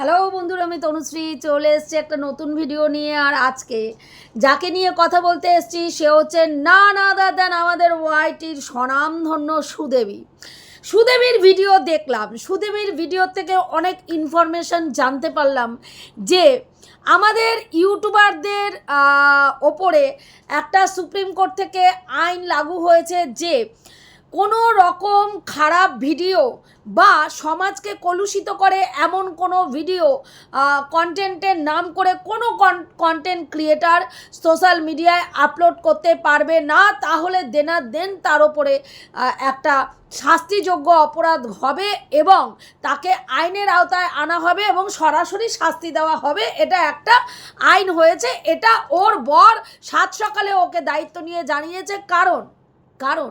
Hello বন্ধুরা, আমি তনুশ্রী, চলে এসেছি একটা নতুন ভিডিও নিয়ে। আর আজকে যাকে নিয়ে কথা বলতে এসেছি, সে হচ্ছে না না দা দেন আমাদের ওয়াইটির স্বনামধন্য সুদেবী। সুদেবীর ভিডিও দেখলাম। সুদেবীর ভিডিও থেকে অনেক ইনফরমেশন জানতে পারলাম যে, আমাদের ইউটিউবারদের ওপরে একটা সুপ্রিম কোর্ট থেকে আইন লাগু হয়েছে যে কোনো রকম খারাপ ভিডিও বা সমাজকে কলুষিত করে এমন কোনো ভিডিও কন্টেন্টের নাম করে কোনো কন্টেন্ট ক্রিয়েটার সোশ্যাল মিডিয়ায় আপলোড করতে পারবে না, তাহলে দেনা দেন তার ওপরে একটা শাস্তিযোগ্য অপরাধ হবে এবং তাকে আইনের আওতায় আনা হবে এবং সরাসরি শাস্তি দেওয়া হবে, এটা একটা আইন হয়েছে, এটা ওর বর সাত সকালে ওকে দায়িত্ব নিয়ে জানিয়েছে। কারণ কারণ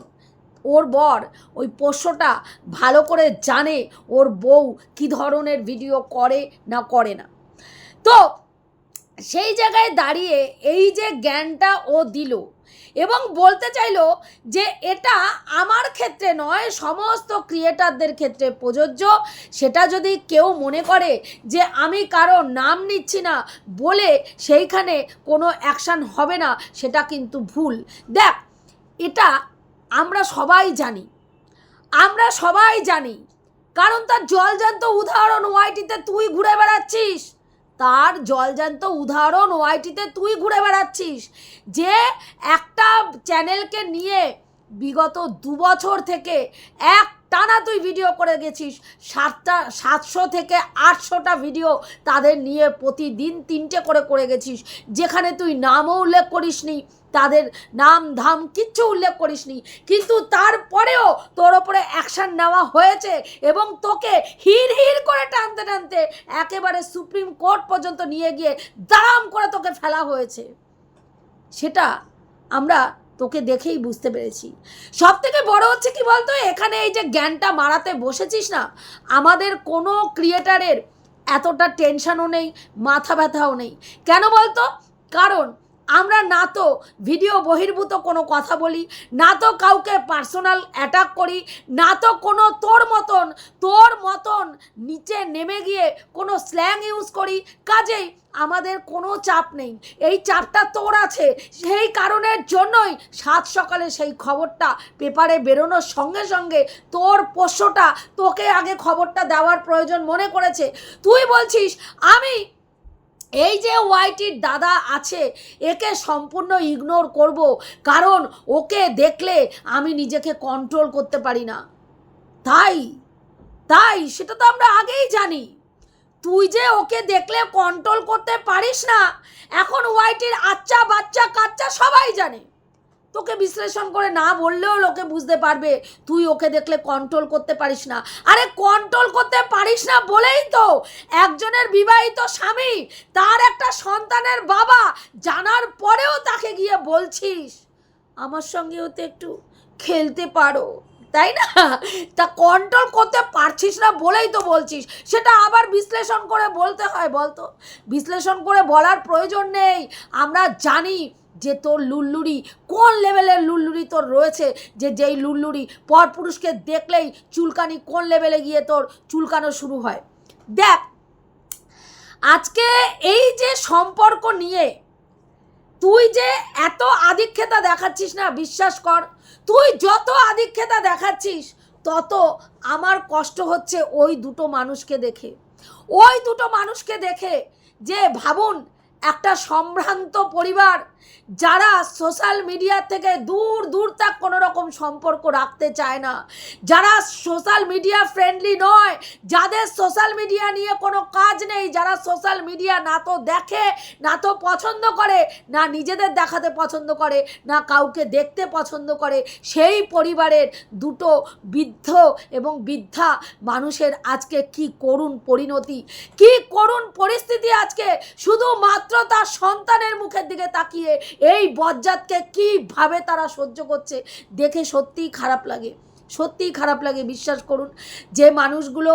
ওর বর ওই পোষ্যটা ভালো করে জানে ওর বউ কী ধরনের ভিডিও করে না করে না। তো সেই জায়গায় দাঁড়িয়ে এই যে জ্ঞানটা ও দিল এবং বলতে চাইলো যে এটা আমার ক্ষেত্রে নয়, সমস্ত ক্রিয়েটারদের ক্ষেত্রে প্রযোজ্য। সেটা যদি কেউ মনে করে যে আমি কারও নাম নিচ্ছি না বলে সেইখানে কোনো অ্যাকশান হবে না, সেটা কিন্তু ভুল। দেখ, এটা আমরা সবাই জানি। আমরা সবাই জানি। কারণ তার জলজান্ত উদাহরণ ওয়াইটিতে তুই ঘুরে বেড়াচ্ছিস। তার জলজান্ত উদাহরণ ওয়াইটিতে তুই ঘুরে বেড়াচ্ছিস। যে একটা চ্যানেলকে নিয়ে বিগত দু বছর থেকে এক টানা তুই ভিডিও করে গেছিস। সাতটা, সাতশো থেকে আটশোটা ভিডিও তাদের নিয়ে প্রতিদিন তিনটে করে করে গেছিস। যেখানে তুই নামও উল্লেখ করিসনি, তাদের নাম ধাম কিচ্ছু উল্লেখ করিসনি। কিন্তু তারপরেও তোর ওপরে অ্যাকশান নেওয়া হয়েছে এবং তোকে হির হির করে টানতে টানতে একেবারে সুপ্রিম কোর্ট পর্যন্ত নিয়ে গিয়ে দাম করে তোকে ফেলা হয়েছে। সেটা আমরা তোকে দেখেই বুঝতে পেরেছি। সব থেকে বড় হচ্ছে কি বলতো? এখানে এই যে জ্ঞানটা মারাতে বসেছিস না, আমাদের কোনো ক্রিয়েটারের এতটা টেনশনও নেই, মাথা ব্যথাও নেই। কেন বলতো? কারণ আমরা না তো ভিডিও বহির্ভূত কোনো কথা বলি, না তো কাউকে পার্সোনাল অ্যাটাক করি, না তো কোনো তোর মতন তোর মতন নিচে নেমে গিয়ে কোনো স্ল্যাং ইউজ করি, কাজেই আমাদের কোনো চাপ নেই। এই চাপটা তোর আছে, সেই কারণের জন্যই সাত সকালে সেই খবরটা পেপারে বেরোনোর সঙ্গে সঙ্গে তোর পোষ্যটা তোকে আগে খবরটা দেওয়ার প্রয়োজন মনে করেছে। তুই বলছিস, আমি এই যে ওয়াইটির দাদা আছে, একে সম্পূর্ণ ইগনোর করব, কারণ ওকে দেখলে আমি নিজেকে কন্ট্রোল করতে পারি না। তাই তাই, সেটা তো আমরা আগেই জানি। তুই যে ওকে দেখলে কন্ট্রোল করতে পারিস না, এখন ওয়াইটির আচ্চা বাচ্চা কাচ্চা সবাই জানে। তোকে বিশ্লেষণ করে না বললেও লোকে বুঝতে পারবে। তুই ওকে দেখলে কন্ট্রোল করতে পারিস না। আরে কন্ট্রোল করতে পারিস না বলেই তো একজনের বিবাহিত স্বামী, তার একটা সন্তানের বাবা জানার পরেও তাকে গিয়ে বলছিস। আমার সঙ্গেও তো একটু খেলতে পারো, তাই না? তা কন্ট্রোল করতে পারছিস না বলেই তো বলছিস। সেটা আবার বিশ্লেষণ করে বলতে হয়, বলতো। বিশ্লেষণ করে বলার প্রয়োজন নেই। আমরা জানি যে তোর লুল্লুরি, কোন লেভেলের লুল্লুরি তোর রয়েছে? যে যেই লুল্লুরি পরপুরুষকে দেখলেই চুলকানি কোন লেভেলে গিয়ে তোর চুলকানো শুরু হয়? দেখ, আজকে এই যে সম্পর্ক নিয়ে তুই যে এত আধিক্ষেতা দেখাচ্ছিস না, বিশ্বাস কর, তুই যত আধিক্ষেতা দেখাচ্ছিস, তত আমার কষ্ট হচ্ছে ওই দুটো মানুষকে দেখে। ওই দুটো মানুষকে দেখে যে ভাবুন একটা সম্ভ্রান্ত পরিবার যারা সোশ্যাল মিডিয়া থেকে দূর দূর তাক কোনো রকম সম্পর্ক রাখতে চায় না। যারা সোশ্যাল মিডিয়া ফ্রেন্ডলি নয়, যাদের সোশ্যাল মিডিয়া নিয়ে কোনো কাজ নেই, যারা সোশ্যাল মিডিয়া না তো দেখে, না তো পছন্দ করে, না নিজেদের দেখাতে পছন্দ করে, না কাউকে দেখতে পছন্দ করে, সেই পরিবারের দুটো বৃদ্ধ এবং বৃদ্ধা মানুষের আজকে কি করুণ পরিণতি, কি করুণ পরিস্থিতি আজকে শুধুমাত্র তার সন্তানের মুখের দিকে তাকিয়ে এই বজ্জাতকে কীভাবে তারা সহ্য করছে, দেখে সত্যিই খারাপ লাগে। সত্যিই খারাপ লাগে, বিশ্বাস করুন। যে মানুষগুলো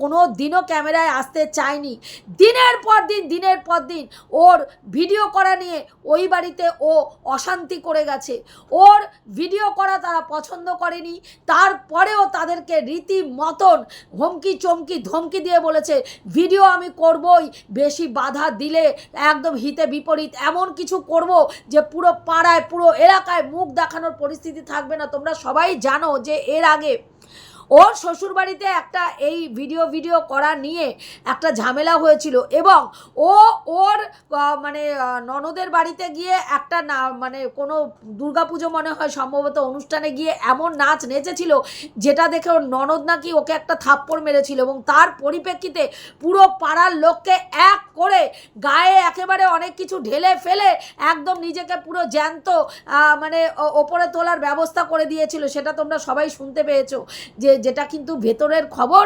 কোনো দিনও ক্যামেরায় আসতে চায়নি। দিনের পর দিন, দিনের পর দিন ওর ভিডিও করা নিয়ে ওই বাড়িতে ও অশান্তি করে গেছে। ওর ভিডিও করা তারা পছন্দ করেনি। তারপরেও তাদেরকে রীতি মতন হুমকি চমকি ধমকি দিয়ে বলেছে, ভিডিও আমি করবই, বেশি বাধা দিলে একদম হিতে বিপরীত। এমন কিছু করব যে পুরো পাড়ায়, পুরো এলাকায় মুখ দেখানোর পরিস্থিতি থাকবে না। তোমরা সবাই জানো যে এর আগে ওর শ্বশুরবাড়িতে একটা এই ভিডিও ভিডিও করা নিয়ে একটা ঝামেলা হয়েছিল এবং ও ওর মানে ননদের বাড়িতে গিয়ে একটা না মানে কোনো দুর্গাপুজো মনে হয় সম্ভবত অনুষ্ঠানে গিয়ে এমন নাচ নেচেছিল যেটা দেখে ওর ননদ নাকি ওকে একটা থাপ্পড় মেরেছিল এবং তার পরিপ্রেক্ষিতে পুরো পাড়ার লোককে এক করে গায়ে একেবারে অনেক কিছু ঢেলে ফেলে একদম নিজেকে পুরো জ্যান্ত মানে ওপরে তোলার ব্যবস্থা করে দিয়েছিল। সেটা তোমরা সবাই শুনতে পেয়েছ যে যেটা কিন্তু ভেতরের খবর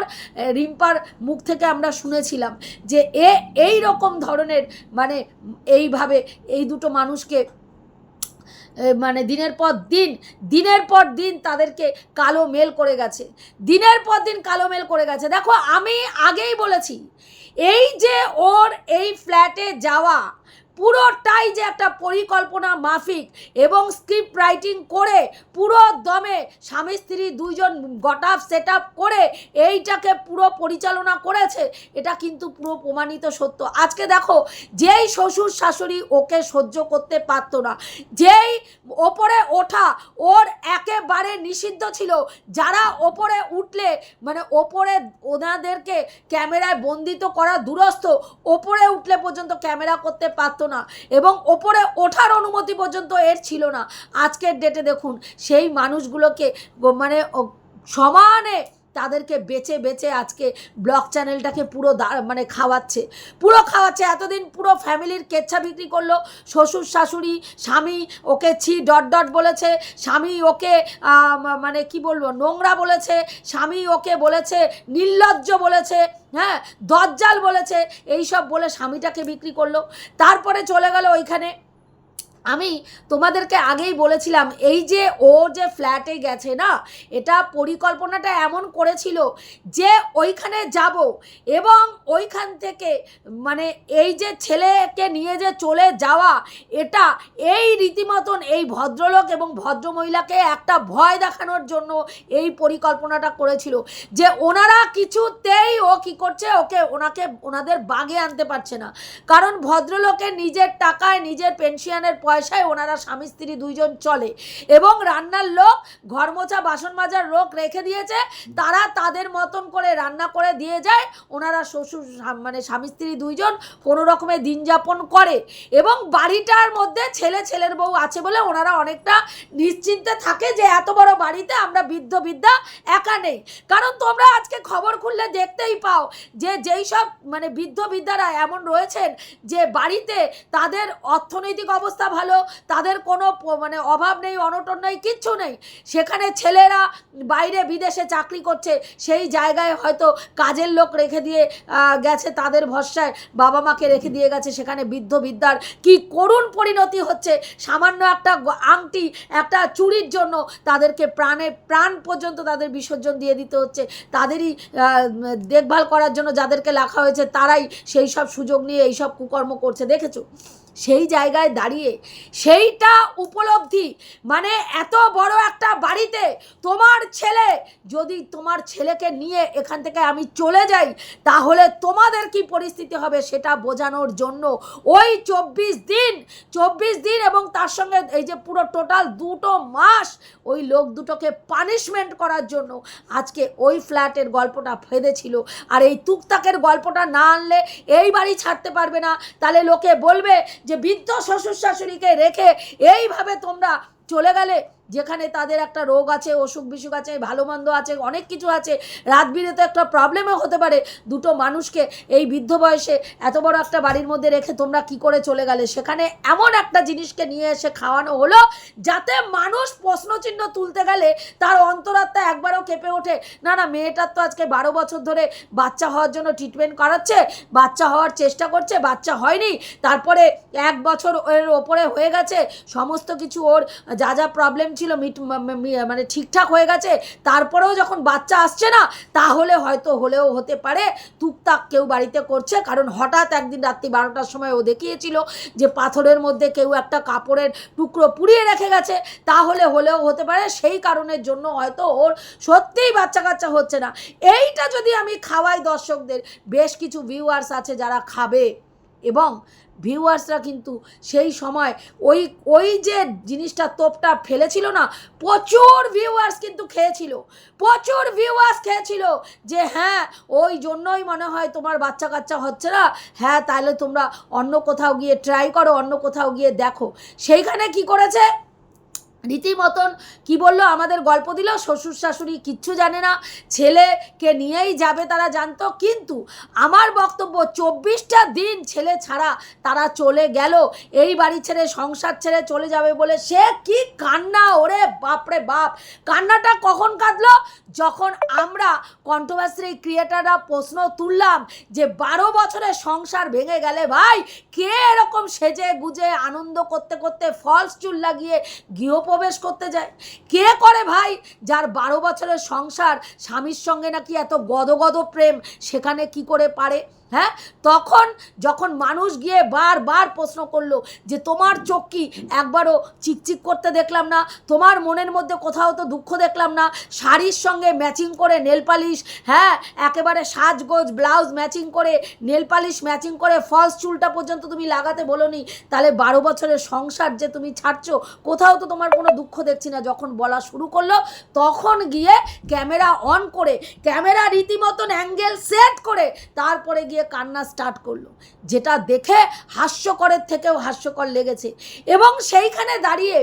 রিম্পার মুখ থেকে আমরা শুনেছিলাম যে এ, এই রকম ধরনের মানে এইভাবে এই দুটো মানুষকে মানে দিনের পর দিন, দিনের পর দিন তাদেরকে কালো মেল করে গেছে। দিনের পর দিন কালো মেল করে গেছে। দেখো, আমি আগেই বলেছি, এই যে ওর এই ফ্ল্যাটে যাওয়া পুরোটাই যে একটা পরিকল্পনা মাফিক এবং স্ক্রিপ্ট রাইটিং করে পুরো দমে স্বামী স্ত্রী দুইজন গট আপ সেট আপ করে এইটাকে পুরো পরিচালনা করেছে, এটা কিন্তু পুরো প্রমাণিত সত্য। আজকে দেখো, যেই শ্বশুর শাশুড়ি ওকে সহ্য করতে পারতো না, যেই ওপরে ওঠা ওর একেবারে নিষিদ্ধ ছিল, যারা ওপরে উঠলে মানে ওপরে ওনাদেরকে ক্যামেরায় বন্দিত করা দূরস্থ, ওপরে উঠলে পর্যন্ত ক্যামেরা করতে পারতো না এবং ওপরে ওঠার অনুমতি পর্যন্ত এর ছিল না। আজকের ডেটে দেখুন, সেই মানুষগুলোকে মানে সমানে তাদেরকে বেচে বেচে আজকে ব্লগ চ্যানেলটাকে পুরো মানে খাওয়াচ্ছে। পুরো খাওয়াচ্ছে, এতদিন পুরো ফ্যামিলির কেচ্ছা বিক্রি করল। শ্বশুর, শাশুড়ি, স্বামী, ওকে ছি ডট ডট বলেছে, স্বামী ওকে মানে কি বলব, নোংরা বলেছে, স্বামী ওকে বলেছে, নির্লজ্জ বলেছে হ্যাঁ দজ্জাল বলেছে, এইসব বলে স্বামীটাকে বিক্রি করল। তারপরে চলে গেল ওইখানে আমি তোমাদেরকে আগেই বলেছিলাম, এই যে ও যে ফ্ল্যাটে গেছে না, এটা পরিকল্পনাটা এমন করেছিল যে ওইখানে যাব এবং ওইখান থেকে মানে এই যে ছেলেকে নিয়ে যে চলে যাওয়া, এটা এই রীতিমতন এই ভদ্রলোক এবং ভদ্রমহিলাকে একটা ভয় দেখানোর জন্য এই পরিকল্পনাটা করেছিল যে ওনারা কিছুতেই ও কি করছে, ওকে ওনাকে, ওনাদের বাগে আনতে পারছে না। কারণ ভদ্রলোকে নিজের টাকায়, নিজের পেনশনের পয়সায় ওনারা স্বামী স্ত্রী দুইজন চলে। এবং রান্নার লোক ঘর মোছা বাসন মাজার লোক রেখে দিয়েছে, তারা তাদের মতন করে রান্না করে দিয়ে যায়, ওনারা শ্বশুর মানে স্বামী স্ত্রী দুইজন কোনো রকমে দিন যাপন করে। এবং বাড়িটার মধ্যে ছেলে ছেলের বউ আছে বলে ওনারা অনেকটা নিশ্চিন্তে থাকে যে এত বড় বাড়িতে আমরা বৃদ্ধ বিদ্যা একা নেই। কারণ তোমরা আজকে খবর খুললে দেখতেই পাও যে যেই সব মানে বৃদ্ধ বিদ্যারা এমন রয়েছেন যে বাড়িতে তাদের অর্থনৈতিক অবস্থা ভালো, তাদের কোনো মানে অভাব নেই, অনটন নেই, কিচ্ছু নেই। সেখানে ছেলেরা বাইরে বিদেশে চাকরি করছে, সেই জায়গায় হয়তো কাজের লোক রেখে দিয়ে গেছে তাদের ভরসায়, বাবা মাকে রেখে দিয়ে গেছে সেখানে বৃদ্ধ বিদ্যার কি করুণ পরিণতি হচ্ছে, সামান্য একটা আংটি, একটা চুরির জন্য তাদেরকে প্রাণে, প্রাণ পর্যন্ত তাদের বিসর্জন দিয়ে দিতে হচ্ছে। তাদেরই দেখভাল করার জন্য যাদেরকে লেখা হয়েছে, তারাই সেই সব সুযোগ নিয়ে এই সব কুকর্ম করছে, দেখেছ? সেই জায়গায় দাঁড়িয়ে, সেইটা উপলব্ধি। মানে এত বড় একটা বাড়িতে তোমার ছেলে, যদি তোমার ছেলেকে নিয়ে এখান থেকে আমি চলে যাই, তাহলে তোমাদের কি পরিস্থিতি হবে সেটা বোঝানোর জন্য? ওই চব্বিশ দিন চব্বিশ দিন এবং তার সঙ্গে এই যে পুরো টোটাল দুটো মাস ওই লোক দুটোকে পানিশমেন্ট করার জন্য আজকে ওই ফ্ল্যাটের গল্পটা ফেঁদেছিল। আর এই তুকতাকের গল্পটা না আনলে এই বাড়ি ছাড়তে পারবে না। তাহলে লোকে বলবে যে বৃদ্ধ শ্বশুর শাশুড়িকে রেখে এইভাবে তোমরা চলে গেলে যেখানে তাদের একটা রোগ আছে, অসুখ বিসুখ আছে, ভালো মন্দ আছে, অনেক কিছু আছে রাত বিরেতে একটা প্রবলেমও হতে পারে। দুটো মানুষকে এই বৃদ্ধ বয়সে এত বড় একটা বাড়ির মধ্যে রেখে তোমরা কি করে চলে গেলে? সেখানে এমন একটা জিনিসকে নিয়ে এসে খাওয়ানো হলো, যাতে মানুষ প্রশ্নচিহ্ন তুলতে গেলে তার অন্তরাত্মা একবারও কেঁপে ওঠে। না না, মেয়েটার তো আজকে বারো বছর ধরে বাচ্চা হওয়ার জন্য ট্রিটমেন্ট করাচ্ছে, বাচ্চা হওয়ার চেষ্টা করছে, বাচ্চা হয়নি। তারপরে এক বছর এর ওপরে হয়ে গেছে, সমস্ত কিছু ওর যা যা প্রবলেম ছিল মিট মানে ঠিকঠাক হয়ে গেছে, তারপরেও যখন বাচ্চা আসছে না, তাহলে হয়তো হলেও হতে পারে, টুকটাক কেউ বাড়িতে করছে। কারণ হঠাৎ একদিন রাত্রি বারোটার সময় ও দেখিয়েছিল যে পাথরের মধ্যে কেউ একটা কাপড়ের টুকরো পুড়িয়ে রেখে গেছে, তাহলে হলেও হতে পারে, সেই কারণের জন্য হয়তো ওর সত্যিই বাচ্চা কাচ্চা হচ্ছে না। এইটা যদি আমি খাওয়াই দর্শকদের, বেশ কিছু ভিউয়ার্স আছে যারা খাবে। এবং ভিউয়ার্সরা কিন্তু সেই সময় ওই ওই যে জিনিসটা তোপটা ফেলেছিল না, প্রচুর ভিউয়ার্স কিন্তু খেয়েছিল, প্রচুর ভিউয়ার্স খেয়েছিল যে হ্যাঁ ওই জন্যই মনে হয় তোমার বাচ্চা কাচ্চা হচ্ছে না হ্যাঁ তাহলে তোমরা অন্য কোথাও গিয়ে ট্রাই করো, অন্য কোথাও গিয়ে দেখো। সেইখানে কি করেছে? রীতিমতন কি বলল? আমাদের গল্প দিল, শ্বশুর শাশুড়ি কিচ্ছু জানে না, ছেলেকে নিয়েই যাবে তারা জানতো, কিন্তু আমার বক্তব্য, চব্বিশটা দিন ছেলে ছাড়া তারা চলে গেল, এই বাড়ি ছেড়ে সংসার ছেড়ে চলে যাবে বলে সে কি কান্না? ওরে বাপরে বাপ! কান্নাটা কখন কাঁদলো? যখন আমরা কন্ট্রোভার্সি ক্রিয়েটাররা প্রশ্ন তুললাম যে বারো বছরের সংসার ভেঙে গেলে ভাই, কে এরকম সেজে গুজে, আনন্দ করতে করতে ফলস চুল লাগিয়ে গৃহপ্রবেশ করতে যায়। কে করে ভাই? যার বারো বছরের সংসার স্বামীর সঙ্গে নাকি এত গদগদ প্রেম, সেখানে কি করে পারে? হ্যাঁ? তখন যখন মানুষ গিয়ে বারবার প্রশ্ন করল যে তোমার চোখ কি? একবারও চিকচিক করতে দেখলাম না, তোমার মনের মধ্যে কোথাও তো দুঃখ দেখলাম না, শাড়ির সঙ্গে ম্যাচিং করে নেল পালিশ হ্যাঁ? একেবারে সাজগোজ ব্লাউজ ম্যাচিং করে নেল পালিশ ম্যাচিং করে ফলস চুলটা পর্যন্ত তুমি লাগাতে বলোনি, তাহলে বারো বছরের সংসার যে তুমি ছাড়ছো, কোথাও তো তোমার কোনো দুঃখ দেখছি না। যখন বলা শুরু করল, তখন গিয়ে ক্যামেরা অন করে ক্যামেরা রীতিমতন অ্যাঙ্গেল সেট করে, তারপরে গিয়ে কান্না স্টার্ট করল। যেটা দেখে হাস্যকরের থেকেও হাস্যকর লেগেছে। এবং সেইখানে দাঁড়িয়ে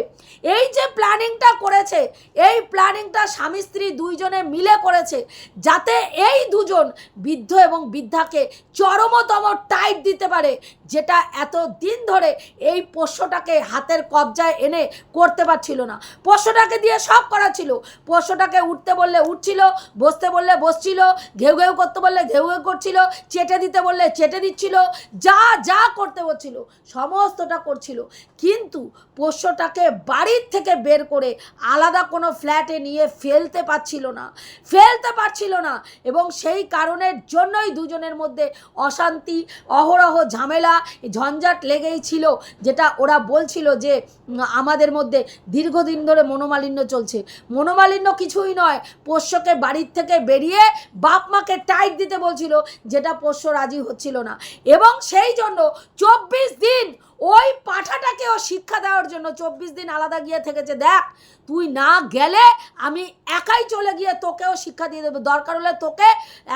এই যে প্ল্যানিংটা করেছে, এই প্ল্যানিংটা স্বামী স্ত্রী দুইজনে মিলে করেছে, যাতে এই দুজন বৃদ্ধ এবং বৃদ্ধাকে চরমতম টাইট দিতে পারে, যেটা এত দিন ধরে এই পোষ্যটাকে হাতের কবজায় এনে করতে পারছিল না। পোষ্যটাকে দিয়ে সব করা ছিল। পোষ্যটাকে উঠতে বললে উঠছিল, বসতে বললে বসছিল, ঘেউ ঘেউ করতে বললে ঘেউ ঘেউ করছিল, চেটে দিতে বললে চেটে দিচ্ছিল, যা যা করতে বলছিল, সমস্তটা করছিল। কিন্তু পোষ্যটাকে বাড়ির থেকে বের করে আলাদা কোনো ফ্ল্যাটে নিয়ে ফেলতে পারছিল না, ফেলতে পারছিল না। এবং সেই কারণের জন্যই দুজনের মধ্যে অশান্তি, অহরহ ঝামেলা, ঝঞ্ঝাট লেগেই ছিল, যেটা ওরা বলছিল যে আমাদের মধ্যে দীর্ঘদিন ধরে মনোমালিন্য চলছে। মনোমালিন্য কিছুই নয়, পোষ্যকে বাড়ির থেকে বেরিয়ে বাপ মাকে টাইট দিতে বলছিল, যেটা পোষ্য রাজি হচ্ছিল না। এবং সেই জন্য চব্বিশ দিন ওই পাঠাটাকেও শিক্ষা দেওয়ার জন্য চব্বিশ দিন আলাদা গিয়ে থেকেছে, দেখ, তুই না গেলে আমি একাই চলে গিয়ে তোকেও শিক্ষা দিয়ে দেবো। দরকার হলে তোকে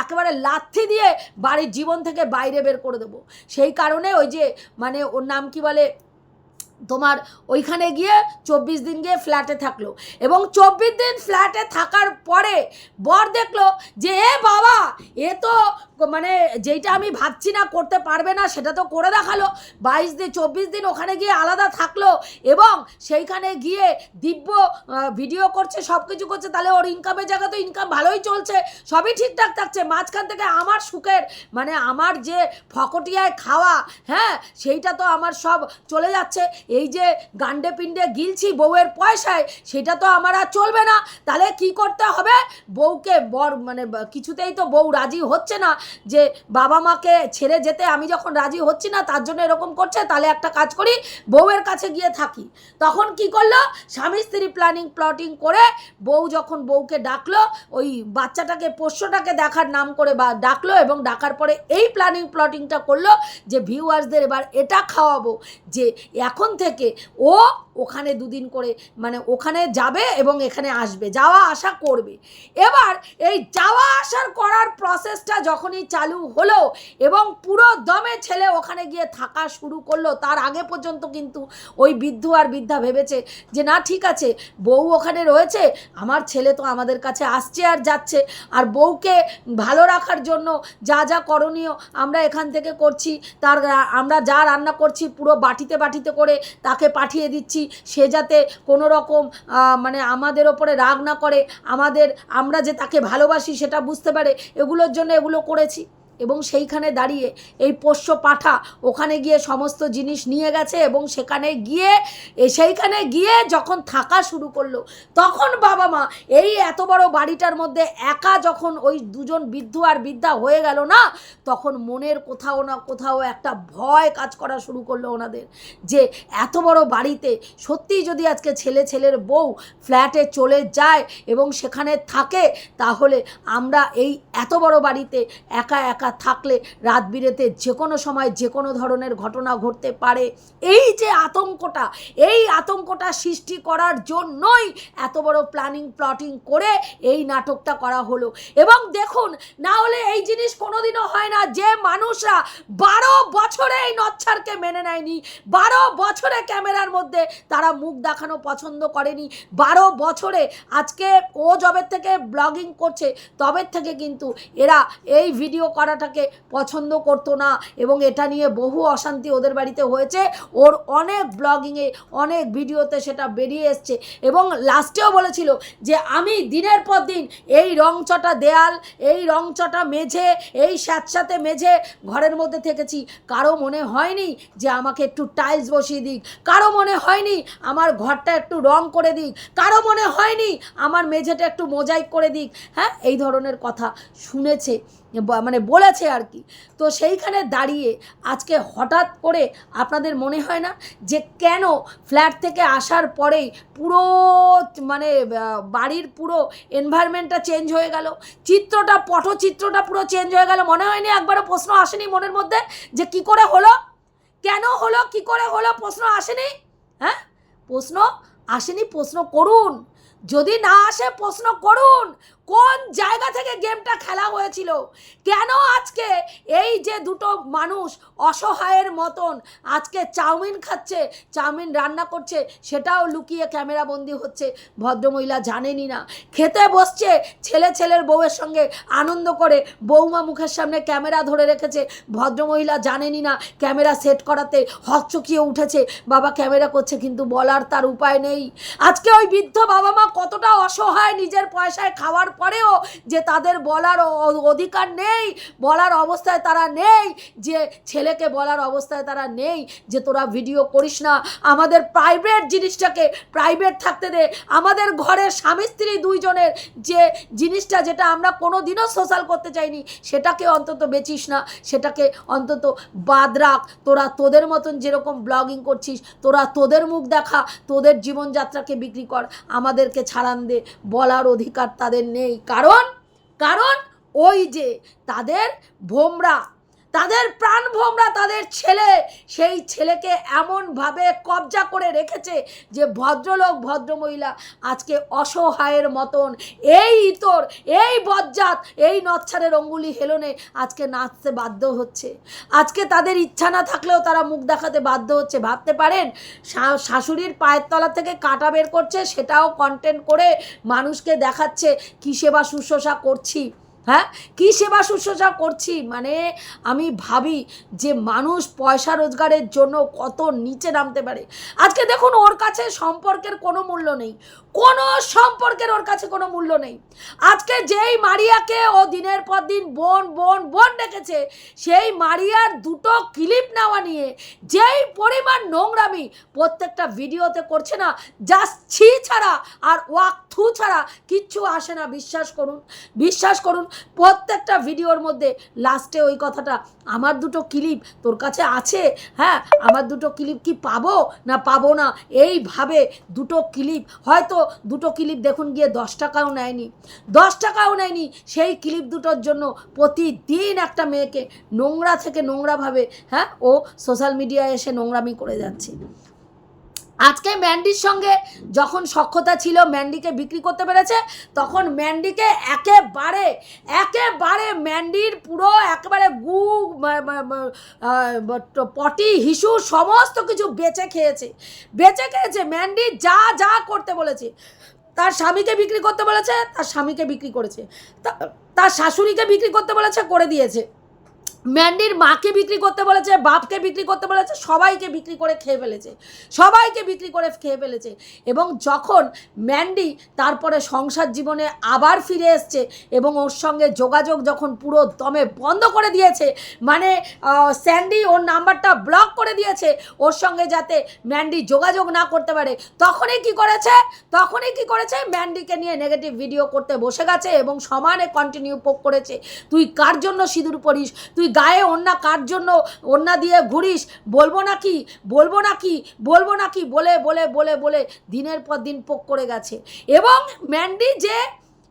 একেবারে লাথি দিয়ে বাড়ির জীবন থেকে বাইরে বের করে দেবো। সেই কারণে ওই যে মানে ওর নাম কি বলে? তোমার ওইখানে গিয়ে চব্বিশ দিন গিয়ে ফ্ল্যাটে থাকল। এবং চব্বিশ দিন ফ্ল্যাটে থাকার পরে বর দেখল যে, এ বাবা, এ তো মানে যেইটা আমি ভাবছি না করতে পারবে না, সেটা তো করে দেখাল। বাইশ দিন, চব্বিশ দিন ওখানে গিয়ে আলাদা থাকল এবং সেইখানে গিয়ে দিব্য ভিডিও করছে সব কিছু করছে। তাহলে ওর ইনকামের জায়গা তো ইনকাম ভালোই চলছে। সবই ঠিকঠাক থাকছে। মাঝখান থেকে আমার সুখের মানে আমার যে ফকটিয়ায় খাওয়া হ্যাঁ সেইটা তো আমার সব চলে যাচ্ছে। এই যে গান্ডে পিণ্ডে গিলছি বউয়ের পয়সায়, সেটা তো আমার আর চলবে না। তাহলে কি করতে হবে? বউকে বর মানে কিছুতেই তো বউ রাজি হচ্ছে না যে বাবা মাকে ছেড়ে যেতে আমি যখন রাজি হচ্ছি না, তার জন্য এরকম করছে, তাহলে একটা কাজ করি, বউয়ের কাছে গিয়ে থাকি। তখন কি করল? স্বামী স্ত্রী প্ল্যানিং প্লটিং করে বউ যখন বউকে ডাকলো, ওই বাচ্চাটাকে, পোষ্যটাকে দেখার নাম করে বা ডাকলো এবং ডাকার পরে এই প্ল্যানিং প্লটিংটা করল যে ভিউয়ার্সদের এবার এটা খাওয়াবো যে, এখন থেকে ও ওখানে দুদিন করে মানে ওখানে যাবে এবং এখানে আসবে, যাওয়া আসা করবে। এবার এই যাওয়া আসার করার প্রসেসটা যখনই চালু হলো এবং পুরো দমে ছেলে ওখানে গিয়ে থাকা শুরু করল, তার আগে পর্যন্ত কিন্তু ওই বৃদ্ধ আর বৃদ্ধা ভেবেছে যে, না, ঠিক আছে, বউ ওখানে রয়েছে, আমার ছেলে তো আমাদের কাছে আসছে আর যাচ্ছে, আর বউকে ভালো রাখার জন্য যা যা করণীয় আমরা এখান থেকে করছি, তার, আমরা যা রান্না করছি পুরো বাটিতে বাটিতে করে তাকে পাঠিয়ে দিচ্ছি সে যাতে কোনো রকম মানে আমাদের ওপরে রাগ না করে, আমাদের, আমরা যে তাকে ভালোবাসি সেটা বুঝতে পারে, এগুলোর জন্য এগুলো করেছি। এবং সেইখানে দাঁড়িয়ে এই পোষ্য পাঠা ওখানে গিয়ে সমস্ত জিনিস নিয়ে গেছে এবং সেখানে গিয়ে সেইখানে গিয়ে যখন থাকা শুরু করল, তখন বাবা মা এই এত বড় বাড়িটার মধ্যে একা যখন ওই দুজন বৃদ্ধ আর বৃদ্ধা হয়ে গেল না, তখন মনের কোথাও না কোথাও একটা ভয় কাজ করা শুরু করল ওনাদের যে এত বড় বাড়িতে সত্যিই যদি আজকে ছেলে ছেলের বউ ফ্ল্যাটে চলে যায় এবং সেখানে থাকে, তাহলে আমরা এই এত বড় বাড়িতে একা একা থাকলে রাত বিরেতে যে কোনো সময় যে কোনো ধরনের ঘটনা ঘটতে পারে। এই যে আতঙ্কটা, এই আতঙ্কটা সৃষ্টি করার জন্যই এত বড় প্ল্যানিং প্লটিং করে এই নাটকটা করা হলো। এবং দেখুন, না হলে এই জিনিস কোনোদিনও হয় না যে মানুষরা বারো বছরে এই নচ্ছারকে মেনে নেয়নি। বারো বছরে ক্যামেরার মধ্যে তারা মুখ দেখানো পছন্দ করেনি। বারো বছরে আজকে ও জবের থেকে ব্লগিং করছে তবের থেকে কিন্তু এরা এই ভিডিও করাটাকে পছন্দ করতো না এবং এটা নিয়ে বহু অশান্তি ওদের বাড়িতে হয়েছে। ওর অনেক ব্লগিংয়ে, অনেক ভিডিওতে সেটা বেরিয়ে এসছে এবং লাস্টেও বলেছিল যে, আমি দিনের পর দিন এই রংচটা দেয়াল, এই রংচটা মেঝে, এই স্যাঁতস্যাঁতে মেঝে ঘরের মধ্যে থেকেছি। কারও মনে হয়নি যে আমাকে একটু টাইলস বসিয়ে দিক। কারও মনে হয়নি আমার ঘরটা একটু রং করে দিক। কারও মনে হয়নি আমার মেঝেটা একটু মোজাইক করে দিক। হ্যাঁ এই ধরনের কথা শুনেছে। মানে বলেছে আর কি। তো সেইখানে দাঁড়িয়ে আজকে হঠাৎ করে আপনাদের মনে হয় না যে কেন ফ্ল্যাট থেকে আসার পরেই পুরো মানে বাড়ির পুরো এনভায়রনমেন্টটা চেঞ্জ হয়ে গেল? চিত্রটা, পটচিত্রটা পুরো চেঞ্জ হয়ে গেল? মনে হয়নি একবারও প্রশ্ন আসেনি মনের মধ্যে যে কি করে হলো? কেন হলো? কি করে হলো? প্রশ্ন আসেনি? হ্যাঁ? প্রশ্ন আসেনি, প্রশ্ন করুন। যদি না আসে, প্রশ্ন করুন। কোন জায়গা থেকে গেমটা খেলা হয়েছিল? কেন আজকে এই যে দুটো মানুষ অসহায়ের মতন আজকে চাউমিন খাচ্ছে, চাউমিন রান্না করছে, সেটাও লুকিয়ে ক্যামেরাবন্দি হচ্ছে। ভদ্রমহিলা জানেনই না। খেতে বসছে, ছেলে ছেলের বউয়ের সঙ্গে আনন্দ করে বৌমা মুখের সামনে ক্যামেরা ধরে রেখেছে। ভদ্রমহিলা জানেনই না, ক্যামেরা সেট করাতে হকচকিয়ে উঠেছে। বাবা ক্যামেরা করছে, কিন্তু বলার তার উপায় নেই। আজকে ওই বৃদ্ধ বাবা মা কতটা অসহায়, নিজের পয়সায় খাওয়ার পরেও যে তাদের বলার অধিকার নেই, বলার অবস্থায় তারা নেই, যে ছেলেকে বলার অবস্থায় তারা নেই, যে তোরা ভিডিও করিস না। আমাদের প্রাইভেট জিনিসটাকে প্রাইভেট থাকতে দে। আমাদের ঘরের স্বামী স্ত্রী দুইজনের যে জিনিসটা যেটা আমরা কোনো দিনও সোশ্যাল করতে চাইনি, সেটাকে অন্তত বেচিস না। সেটাকে অন্তত বাদ রাখ। তোরা তোদের মতন যেরকম ব্লগিং করছিস, তোরা তোদের মুখ দেখা, তোদের জীবনযাত্রাকে বিক্রি কর। আমাদেরকে ছাড়ান দে। বলার অধিকার তাদের নেই। কারণ কারণ ওই যে তাদের ভোমরা। তাদের প্রাণ ভোমরা তাদের ছেলে, সেই ছেলেকে এমনভাবে কবজা করে রেখেছে যে ভদ্রলোক, ভদ্রমহিলা আজকে অসহায়ের মতন। এই ইতর, এই বজ্জাত, এই নচ্ছারের অঙ্গুলি হেলনে আজকে নাচতে বাধ্য হচ্ছে। আজকে তাদের ইচ্ছা না থাকলেও তারা মুখ দেখাতে বাধ্য হচ্ছে। ভাবতে পারেন শাশুড়ির পায়ের তলা থেকে কাটা বের করছে, সেটাও কন্টেন্ট করে মানুষকে দেখাচ্ছে, কী সেবা শুশ্রূষা করছি। হ্যাঁ? কী সেবা শুশ্রূষা করছি? মানে আমি ভাবি যে মানুষ পয়সা রোজগারের জন্য কত নিচে নামতে পারে। আজকে দেখুন ওর কাছে সম্পর্কের কোনো মূল্য নেই। কোনো সম্পর্কের ওর কাছে কোনো মূল্য নেই। আজকে যেই মারিয়াকে ও দিনের পর দিন বোন বোন বোন ডেকেছে, সেই মারিয়ার দুটো ক্লিপ নেওয়া নিয়ে যেই পরিমাণ নোংরামি প্রত্যেকটা ভিডিওতে করছে না, জাস্ট ছি ছাড়া আর ওয়াক থু ছাড়া কিচ্ছু আসে না। বিশ্বাস করুন বিশ্বাস করুন প্রত্যেকটা ভিডিওর মধ্যে লাস্টে ওই কথাটা, আমার দুটো ক্লিপ তোর কাছে আছে? হ্যাঁ আমার দুটো ক্লিপ কি পাবো না পাবো না? এইভাবে দুটো ক্লিপ হয়তো দুটো ক্লিপ দেখুন গিয়ে দশ টাকাও নেয়নি। দশ টাকাও নেয়নি, সেই ক্লিপ দুটোর জন্য প্রতিদিন একটা মেয়েকে নোংরা থেকে নোংরাভাবে হ্যাঁ ও সোশ্যাল মিডিয়ায় এসে নোংরামি করে যাচ্ছে। আজকে ম্যান্ডির সঙ্গে যখন সক্ষতা ছিল, ম্যান্ডিকে বিক্রি করতে পেরেছে, তখন ম্যান্ডিকে একেবারে একেবারে ম্যান্ডির পুরো একেবারে গু পটি, হিসু সমস্ত কিছু বেচে খেয়েছে। বেচে খেয়েছে, ম্যান্ডি যা যা করতে বলেছে। তার স্বামীকে বিক্রি করতে বলেছে, তার স্বামীকে বিক্রি করেছে। তার শাশুড়িকে বিক্রি করতে বলেছে, করে দিয়েছে। ম্যান্ডির মাকে বিক্রি করতে বলেছে, বাপকে বিক্রি করতে বলেছে, সবাইকে বিক্রি করে খেয়ে ফেলেছে। সবাইকে বিক্রি করে খেয়ে ফেলেছে। এবং যখন ম্যান্ডি তারপরে সংসার জীবনে আবার ফিরে এসছে এবং ওর সঙ্গে যোগাযোগ যখন পুরো দমে বন্ধ করে দিয়েছে মানে স্যান্ডি ওর নাম্বারটা ব্লক করে দিয়েছে, ওর সঙ্গে যাতে ম্যান্ডি যোগাযোগ না করতে পারে, তখনই কি করেছে? তখনই কি করেছে? ম্যান্ডিকে নিয়ে নেগেটিভ ভিডিও করতে বসে গেছে এবং সমানে কন্টিনিউ পোক করেছে। তুই কার জন্য সিঁদুর পড়িস? তুই গায়ে ওন্না কার জন্য ওন্না দিয়ে ঘুরিস? বলব না কি বলব না কি বলব না কি বলে বলে বলে বলে দিনের পর দিন পোক করে গেছে। এবং ম্যান্ডি যে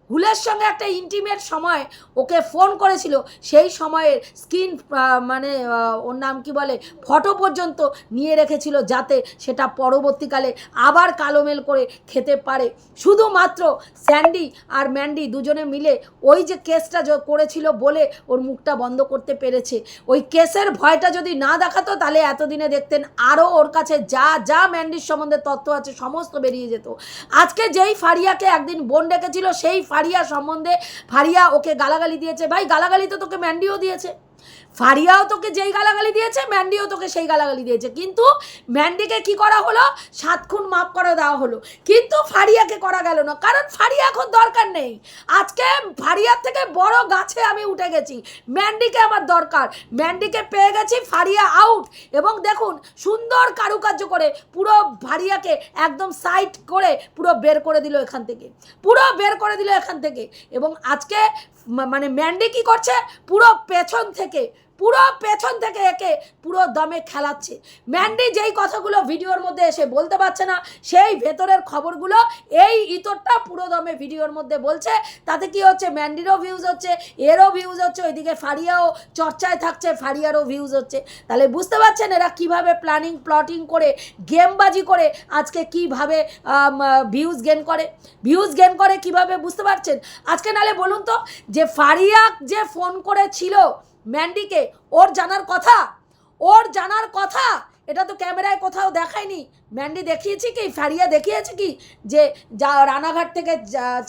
হুলের সঙ্গে একটা ইন্টিমেট সময় ওকে ফোন করেছিল। সেই সময়ের স্ক্রিন মানে ওর নাম কি বলে ফটো পর্যন্ত নিয়ে রেখেছিল যাতে সেটা পরবর্তীকালে আবার কালোমেল করে খেতে পারে। শুধুমাত্র স্যান্ডি আর ম্যান্ডি দুজনে মিলে ওই যে কেসটা করেছিল বলে ওর মুখটা বন্ধ করতে পেরেছে। ওই কেসের ভয়টা যদি না দেখাতো, তাহলে এতদিনে দেখতেন আরও ওর কাছে যা যা ম্যান্ডির সম্বন্ধে তথ্য আছে, সমস্ত বেরিয়ে যেত। আজকে যেই ফারিয়াকে একদিন বোন ডেকেছিল, সেই ফারিয়া সম্বন্ধে ফারিয়া ওকে গালাগালি দিয়েছে। ভাই গালাগালি তো তোকে ম্যান্ডিও দিয়েছে। ফারিয়াও তোকে যেই গালাগালি দিয়েছে, ম্যান্ডিও তোকে সেই গালাগালি দিয়েছে। কিন্তু ম্যান্ডিকে কি করা হলো? সাত খুন মাপ করে দেওয়া হলো। কিন্তু ফারিয়াকে করা গেল না। কারণ ফারিয়া এখন দরকার নেই। আজকে ফারিয়ার থেকে বড় গাছে আমি উঠে গেছি। ম্যান্ডিকে আমার দরকার। ম্যান্ডিকে পেয়ে গেছি, ফারিয়া আউট এবং দেখুন, সুন্দর কারুকার্য করে পুরো ফারিয়াকে একদম সাইড করে পুরো বের করে দিল এখান থেকে। পুরো বের করে দিল এখান থেকে। এবং আজকে মানে ম্যান্ডে কি করছে? পুরো পেছন থেকে পুরো পেছন থেকে একে পুরো দমে খেলাচ্ছে। ম্যান্ডি যেই কথাগুলো ভিডিওর মধ্যে এসে বলতে পারছে না, সেই ভেতরের খবরগুলো এই ইতরটা পুরো দমে ভিডিওর মধ্যে বলছে। তাতে কি হচ্ছে? ম্যান্ডিরও ভিউজ হচ্ছে, এরও ভিউজ হচ্ছে, ওইদিকে ফারিয়াও চর্চায় থাকছে, ফারিয়ারও ভিউজ হচ্ছে। তাহলে বুঝতে পারছেন এরা কীভাবে প্ল্যানিং প্লটিং করে, গেমবাজি করে, আজকে কীভাবে ভিউজ গেন করে? ভিউজ গেন করে কীভাবে বুঝতে পারছেন? আজকে নালে বলুন তো, যে ফারিয়া যে ফোন করেছিল ম্যান্ডিকে, ওর জানার কথা? ওর জানার কথা? এটা তো ক্যামেরায় কোথাও দেখায়নি। ম্যান্ডি দেখিয়েছে কি? ফারিয়া দেখিয়েছে কি? যে যা রানাঘাট থেকে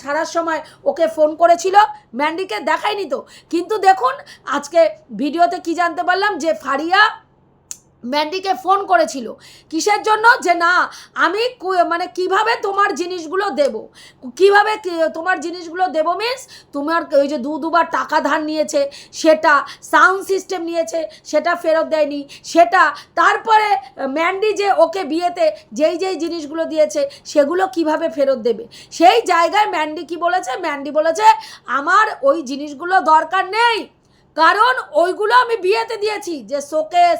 ছাড়ার সময় ওকে ফোন করেছিল, ম্যান্ডিকে দেখায়নি তো। কিন্তু দেখুন, আজকে ভিডিওতে কি জানতে পারলাম যে ফারিয়া ম্যান্ডিকে ফোন করেছিল। কিসের জন্য? যে না, আমি মানে কীভাবে তোমার জিনিসগুলো দেব? কীভাবে তোমার জিনিসগুলো দেব মিন্স তোমার ওই যে দু দুবার টাকা ধার নিয়েছে, সেটা সাউন্ড সিস্টেম নিয়েছে, সেটা ফেরত দেয়নি, সেটা তারপরে ম্যান্ডি যে ওকে বিয়েতে যেই যেই জিনিসগুলো দিয়েছে, সেগুলো কীভাবে ফেরত দেবে? সেই জায়গায় ম্যান্ডি কি বলেছে? ম্যান্ডি বলেছে, আমার ওই জিনিসগুলো দরকার নেই। কারণ ওইগুলো আমি বিয়েতে দিয়েছি, যে শোকেস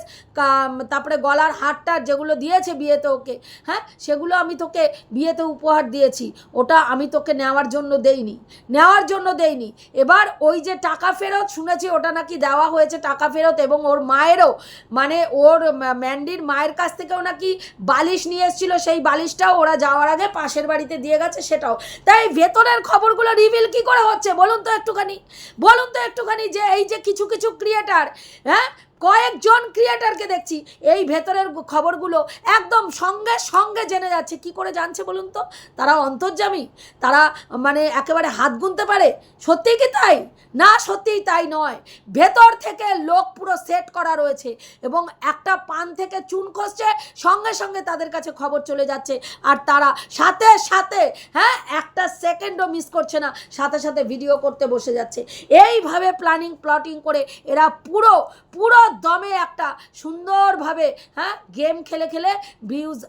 তারপরে গলার হারটার যেগুলো দিয়েছে বিয়েতে ওকে হ্যাঁ? সেগুলো আমি তোকে বিয়েতে উপহার দিয়েছি, ওটা আমি তোকে নেওয়ার জন্য দেইনি, নেওয়ার জন্য দেইনি। এবার ওই যে টাকা ফেরত শুনেছি, ওটা নাকি দেওয়া হয়েছে টাকা ফেরত এবং ওর মায়েরও মানে ওর ম্যান্ডির মায়ের কাছ থেকেও নাকি বালিশ নিয়ে এসেছিল, সেই বালিশটাও ওরা যাওয়ার আগে পাশের বাড়িতে দিয়ে গেছে সেটাও। তাই ভেতরের খবরগুলো রিভিল কি করে হচ্ছে? বলুন তো একটুখানি, বলুন তো একটুখানি যে এই যে কিছু কিছু ক্রিয়েটার হ্যাঁ? কয়েকজন ক্রিয়েটারকে দেখছি। এই ভেতরের খবরগুলো একদম সঙ্গে সঙ্গে জেনে যাচ্ছে। কি করে জানছে বলুন তো? তারা অন্তর্জামী তারা মানে একেবারে হাত গুনতে পারে। সত্যিই কি তাই? না, সত্যিই তাই নয়। ভেতর থেকে লোক পুরো সেট করা রয়েছে এবং একটা পান থেকে চুন খসছে, সঙ্গে সঙ্গে তাদের কাছে খবর চলে যাচ্ছে। আর তারা সাথে সাথে হ্যাঁ একটা সেকেন্ডও মিস করছে না, সাথে সাথে ভিডিও করতে বসে যাচ্ছে। এইভাবে প্ল্যানিং প্লটিং করে এরা পুরো পুরো দমে একটা সুন্দরভাবে হ্যাঁ গেম খেলে খেলে ভিউজ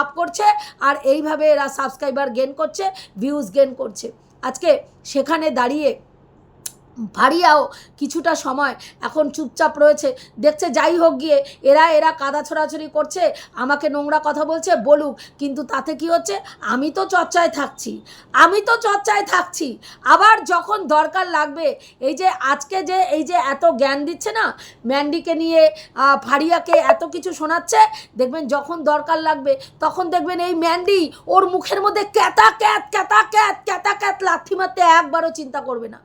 আপ করছে। আর এইভাবে এরা সাবস্ক্রাইবার গেন করছে ভিউজ গেন করছে। আজকে সেখানে দাঁড়িয়ে ভারিয়াও কিছুটা সময় এখন চুপচাপ রয়েছে। দেখছে যাই হোক গিয়ে, এরা এরা কাদা ছোড়াছড়ি করছে, আমাকে নোংরা কথা বলছে, বলুক, কিন্তু তাতে কি হচ্ছে? আমি তো চর্চায় থাকছি, আমি তো চর্চায় থাকছি। আবার যখন দরকার লাগবে, এই যে আজকে যে, এই যে এত জ্ঞান দিচ্ছে না, ম্যান্ডিকে নিয়ে ফারিয়াকে এত কিছু শোনাচ্ছে, দেখবেন যখন দরকার লাগবে, তখন দেখবেন এই ম্যান্ডি ওর মুখের মধ্যে ক্যাতা ক্যাত ক্যাতা ক্যাত ক্যাতা ক্যাত লাথি মারতে একবারও চিন্তা করবে না।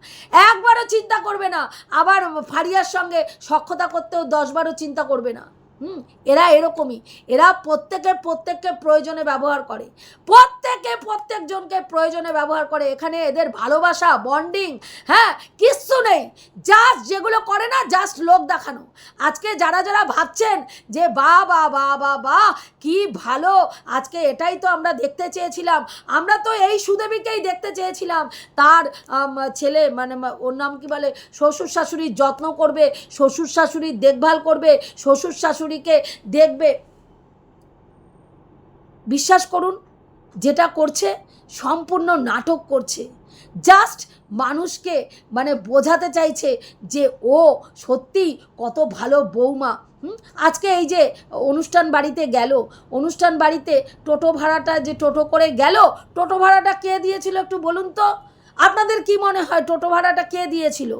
চিন্তা করবে না। আবার ফারিয়ার সঙ্গে সক্ষতা করতেও দশবারও চিন্তা করবে না। হুম, এরা এরকমই। এরা প্রত্যেকে প্রত্যেককে প্রয়োজনে ব্যবহার করে। প্রত্যেকে প্রত্যেকজনকে প্রয়োজনে ব্যবহার করে। এখানে এদের ভালোবাসা বন্ডিং হ্যাঁ কিচ্ছু নেই। জাস্ট যেগুলো করে না জাস্ট লোক দেখানো। আজকে যারা যারা ভাবছেন যে, বা বা বা বা বা, কি ভালো, আজকে এটাই তো আমরা দেখতে চেয়েছিলাম। আমরা তো এই সুদেবীকেই দেখতে চেয়েছিলাম। তার ছেলে মানে ওর নাম কি বলে? শ্বশুর শাশুড়ির যত্ন করবে, শ্বশুর শাশুড়ির দেখভাল করবে, শ্বশুর শাশুড়িকে দেখবে। বিশ্বাস করুন, যেটা করছে সম্পূর্ণ নাটক করছে। জাস্ট মানুষকে মানে বোঝাতে চাইছে যে, ও সত্যি কত ভালো বৌমা? আজকে এই যে অনুষ্ঠান বাড়িতে গেল, অনুষ্ঠান বাড়িতে টোটো ভাড়াটা যে টোটো করে গেল, টোটো ভাড়াটা কে দিয়েছিল একটু বলুন তো? আপনাদের কি মনে হয় টোটো ভাড়াটা কে দিয়েছিল?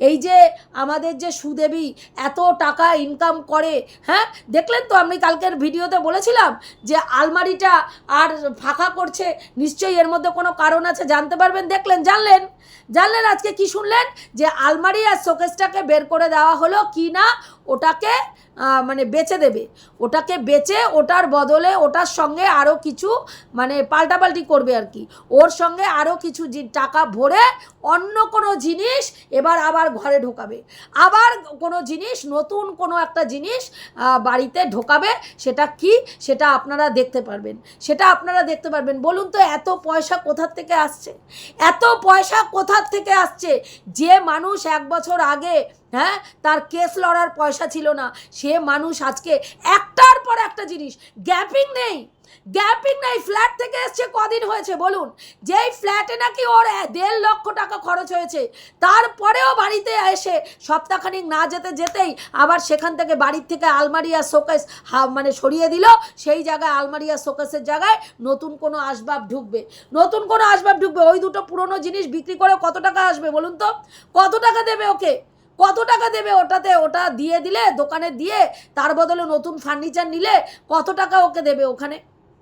এই যে আমাদের যে সুদেবী এত টাকা ইনকাম করে হ্যাঁ? দেখলেন তো, আমি কালকের ভিডিওতে বলেছিলাম যে আলমারিটা আর ফাঁকা করছে, নিশ্চয়ই এর মধ্যে কোনো কারণ আছে, জানতে পারবেন? দেখলেন, জানলেন? জানলেন আজকে কি শুনলেন? যে আলমারি আর শোকেসটাকে বের করে দেওয়া হলো কি না? ওটাকে মানে বেচে দেবে। ওটাকে বেচে ওটার বদলে ওটার সঙ্গে আরও কিছু মানে পাল্টাপাল্টি করবে আর কি। ওর সঙ্গে আরও কিছু টাকা ভরে অন্য কোনো জিনিস এবার আবার ঘরে ঢোকাবে। আবার কোনো জিনিস, নতুন কোনো একটা জিনিস বাড়িতে ঢোকাবে, সেটা কি? সেটা আপনারা দেখতে পারবেন। সেটা আপনারা দেখতে পারবেন। বলুন তো, এত পয়সা কোথার থেকে আসছে? এত পয়সা কোথার থেকে আসছে? যে মানুষ এক বছর আগে হ্যাঁ তার কেস লড়ার পয়সা ছিল না, সে মানুষ আজকে একটার পর একটা জিনিস, গ্যাপিং নেই। গ্যাপিং নেই ফ্ল্যাট থেকে এসছে কদিন হয়েছে, বলুন? যেই ফ্ল্যাটে নাকি ওর দেড় লক্ষ টাকা খরচ হয়েছে, তারপরেও বাড়িতে এসে সপ্তাহখানিক না যেতে যেতেই আবার সেখান থেকে বাড়ির থেকে আলমারি আর শোকেস মানে সরিয়ে দিল, সেই জায়গায় আলমারি আর শোকেসের জায়গায় নতুন কোনো আসবাব ঢুকবে। নতুন কোনো আসবাব ঢুকবে, ওই দুটো পুরনো জিনিস বিক্রি করে কত টাকা আসবে বলুন তো? কত টাকা দেবে ওকে? কত টাকা দেবে ওটাতে? ওটা দিয়ে দিলে, দোকানে দিয়ে, তার বদলে নতুন ফার্নিচার নিলে কত টাকা ওকে দেবে ওখানে?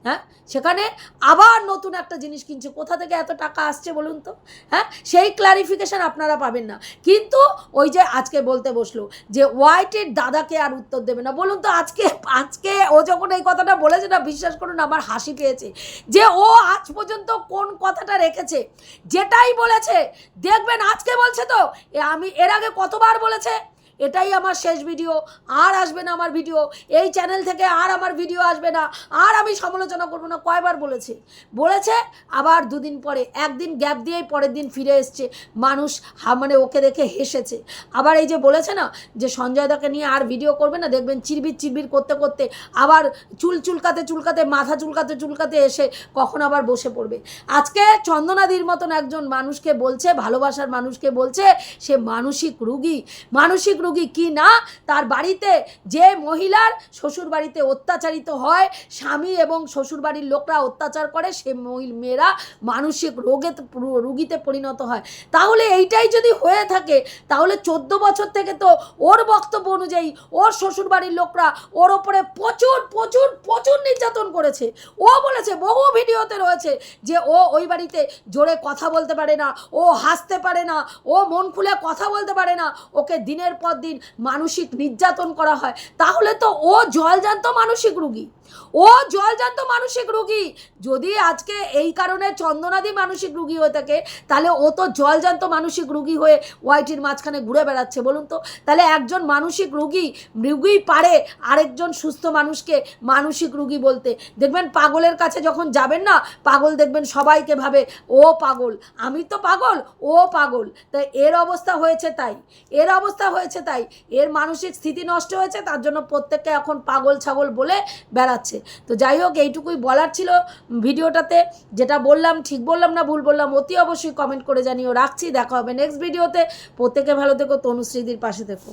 হ্যাঁ? সেখানে আবার নতুন একটা জিনিস কিনছে। কোথা থেকে এত টাকা আসছে বলুন তো? হ্যাঁ? সেই ক্লারিফিকেশন আপনারা পাবেন না। কিন্তু ওই যে আজকে বলতে বসল যে হোয়াইটের দাদাকে আর উত্তর দেবে না। বলুন তো, আজকে আজকে ও যখন এই কথাটা বলেছে না, বিশ্বাস করুন, আমার হাসি পেয়েছে। যে ও আজ পর্যন্ত কোন কথাটা রেখেছে? যেটাই বলেছে, দেখবেন আজকে বলছে তো আমি এর আগে কতবার বলেছে? এটাই আমার শেষ ভিডিও আর আসবে না আমার ভিডিও এই চ্যানেল থেকে আর আমার ভিডিও আসবে না। আর আমি সমালোচনা করব না। কয়বার বলেছে? বলেছে, আবার দুদিন পরে। একদিন গ্যাপ দিয়েই পরের দিন ফিরে এসছে। মানুষ মানে ওকে দেখে হেসেছে। আবার এই যে বলেছে না, যে সঞ্জয় দাকে নিয়ে আর ভিডিও করবে না, দেখবেন চিরবির চিরবির করতে করতে আবার চুল চুলকাতে চুলকাতে, মাথা চুলকাতে চুলকাতে এসে কখন আবার বসে পড়বে। আজকে চন্দনাদির মতন একজন মানুষকে বলছে, ভালোবাসার মানুষকে বলছে, সে মানসিক রুগী। মানসিক রুগী কি না, তার বাড়িতে যে মহিলার শ্বশুর বাড়িতে অত্যাচারিত হয়, স্বামী এবং শ্বশুর বাড়ির লোকরা অত্যাচার করে, সে মেয়েরা মানসিক রোগে রুগীতে পরিণত হয়। তাহলে এইটাই যদি হয়ে থাকে, তাহলে চোদ্দ বছর থেকে তো ওর বক্তব্য অনুযায়ী ওর শ্বশুর বাড়ির লোকরা ওর ওপরে প্রচুর প্রচুর প্রচুর নির্যাতন করেছে। ও বলেছে, বহু ভিডিওতে রয়েছে যে ও ওই বাড়িতে জোরে কথা বলতে পারে না, ও হাসতে পারে না, ও মন খুলে কথা বলতে পারে না, ওকে দিনের পর দিন মানসিক নির্যাতন করা হয়। তাহলে তো ও জলজান্ত মানসিক রুগী। ও জলজান্ত মানসিক রুগী। যদি আজকে এই কারণে চন্দনাদি মানসিক রুগী হয়ে থাকে, তাহলে ও তো জলজান্ত মানসিক রুগী হয়ে ওয়াইটির মাঝখানে ঘুরে বেড়াচ্ছে, বলুন তো। তাহলে একজন মানসিক রুগী রুগী পারে আরেকজন সুস্থ মানুষকে মানসিক রুগী বলতে। দেখবেন পাগলের কাছে যখন যাবেন না, পাগল দেখবেন সবাইকে ভাবে, ও পাগল। আমি তো পাগল, ও পাগল। তাই এর অবস্থা হয়েছে তাই। এর অবস্থা হয়েছে তাই। এর মানসিক স্থিতি নষ্ট হয়েছে, তার জন্য প্রত্যেককে এখন পাগল ছাগল বলে বেড়াচ্ছে। তো যাই হোক, এইটুকুই বলার ছিল ভিডিওটাতে। যেটা বললাম, ঠিক বললাম না, ভুল বললাম, অতি অবশ্যই কমেন্ট করে জানিও। রাখছি, দেখা হবে নেক্সট ভিডিওতে প্রত্যেকে ভালো থেকো, তনুশ্রীদির পাশে থেকো।